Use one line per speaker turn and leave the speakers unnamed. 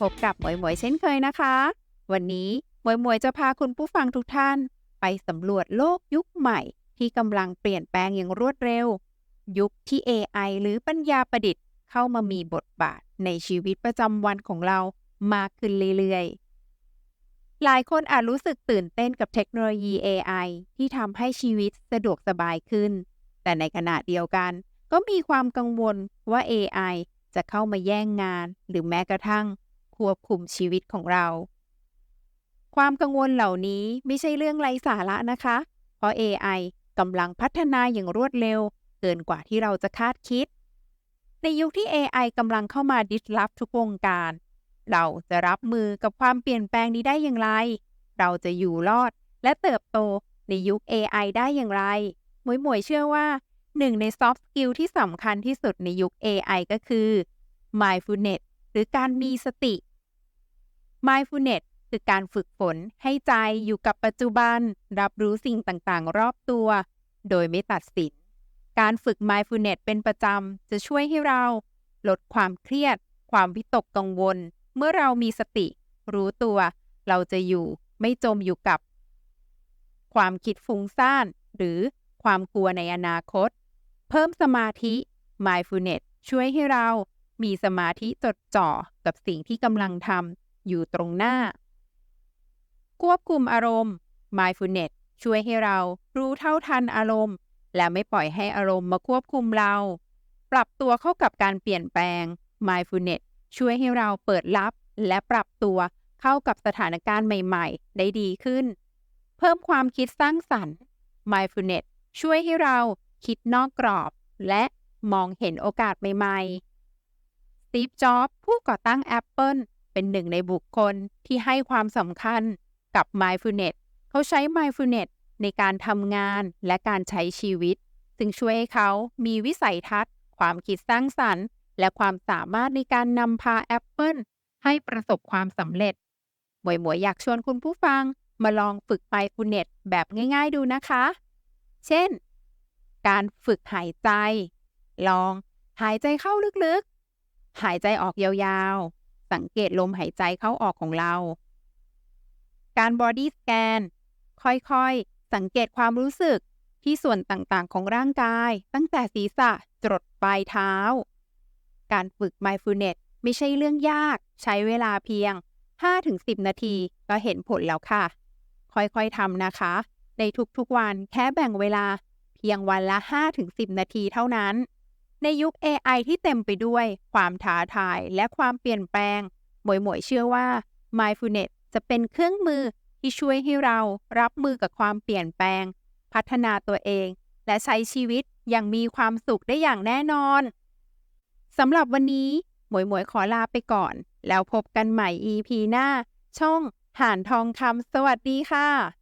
พบกับหมวยหมวยเช่นเคยนะคะ วันนี้หมวยหมวยจะพาคุณผู้ฟังทุกท่าน ไปสำรวจโลกยุคใหม่ ที่กำลังเปลี่ยนแปลงอย่างรวดเร็ว ยุคที่ AI หรือปัญญาประดิษฐ์ เข้ามามีบทบาทในชีวิตประจำวันของเรามากขึ้นเรื่อยๆ หลายคนอาจรู้สึกตื่นเต้นกับเทคโนโลยี AI ที่ทำให้ชีวิตสะดวกสบายขึ้น แต่ในขณะเดียวกัน ก็มีความกังวลว่า AI จะเข้ามาแย่งงานหรือแม้กระทั่ง ควบคุมชีวิตของเรา ความกังวลเหล่านี้ไม่ใช่เรื่องไร้สาระนะคะ เพราะ AI กำลังพัฒนาอย่างรวดเร็ว เกินกว่าที่เราจะคาดคิด ในยุคที่ AI กำลังเข้ามาดิสลอฟทุกวงการ เราจะรับมือกับความเปลี่ยนแปลงนี้ได้อย่างไร เราจะอยู่รอดและเติบโตในยุค AI ได้อย่างไร หมวยหมวยเชื่อว่าหนึ่งใน soft skill ที่สำคัญที่สุดในยุค AI ก็คือ mindfulness หรือการมีสติ mindfulness คือการฝึกฝนให้ใจอยู่กับปัจจุบัน รับรู้สิ่งต่างๆ รอบตัว โดยไม่ตัดสิน การฝึก mindfulness เป็นประจำ จะช่วยให้เราลดความเครียด ความวิตกกังวล เมื่อเรามีสติ รู้ตัว เราจะอยู่ไม่จมอยู่กับ ความคิดฟุ้งซ่าน หรือความกลัวในอนาคต เพิ่มสมาธิ mindfulness ช่วยให้เรามีสมาธิจดจ่อกับสิ่งที่กำลังทำ อยู่ตรงหน้า ควบคุมอารมณ์ mindfulness ช่วยให้เรารู้เท่าทันอารมณ์ และไม่ปล่อยให้อารมณ์มาควบคุมเรา ปรับตัวเข้ากับการเปลี่ยนแปลง mindfulness ช่วยให้เราเปิดรับและปรับตัวเข้ากับสถานการณ์ใหม่ ๆ ได้ดีขึ้น เพิ่มความคิดสร้างสรรค์ mindfulness ช่วยให้เราคิดนอกกรอบ และมองเห็นโอกาสใหม่ๆ สตีฟ จ็อบส์ผู้ก่อตั้ง Apple เป็นหนึ่งในบุคคลที่ให้ความสำคัญกับ mindfulness เขาใช้ mindfulness ในการทำงานและการใช้ชีวิต ซึ่งช่วยให้เขามีวิสัยทัศน์ ความคิดสร้างสรรค์ และความสามารถในการนำพา Apple ให้ประสบความสำเร็จ หมวยหมวยอยากชวนคุณผู้ฟังมาลองฝึก mindfulness แบบง่าย ๆ ดูนะคะ เช่น การฝึกหายใจ ลองหายใจเข้าลึกๆ หายใจออกยาวๆ สังเกตลมหายใจเข้าออกของเรา การ body scan ค่อยๆ สังเกตความรู้สึกที่ส่วนต่างๆ ของร่างกาย ตั้งแต่ศีรษะจรดปลายเท้า การฝึก mindfulness ไม่ใช่เรื่องยาก ใช้เวลาเพียง 5-10 นาทีก็เห็นผลแล้วค่ะ ค่อยๆทำนะคะ ในทุกๆวันแค่แบ่งเวลาเพียงวันละ 5-10 นาทีเท่านั้น ในยุค AI ที่เต็มไปด้วยความท้าทายและความเปลี่ยนแปลง หมวยหมวยเชื่อว่า mindfulness จะเป็นเครื่องมือที่ช่วยให้เรารับมือกับความเปลี่ยนแปลง พัฒนาตัวเอง และใช้ชีวิตอย่างมีความสุขได้อย่างแน่นอนสำหรับวันนี้ หมวยหมวยขอลาไปก่อน แล้วพบกันใหม่ EP หน้า ช่องห่านทองคำสวัสดีค่ะ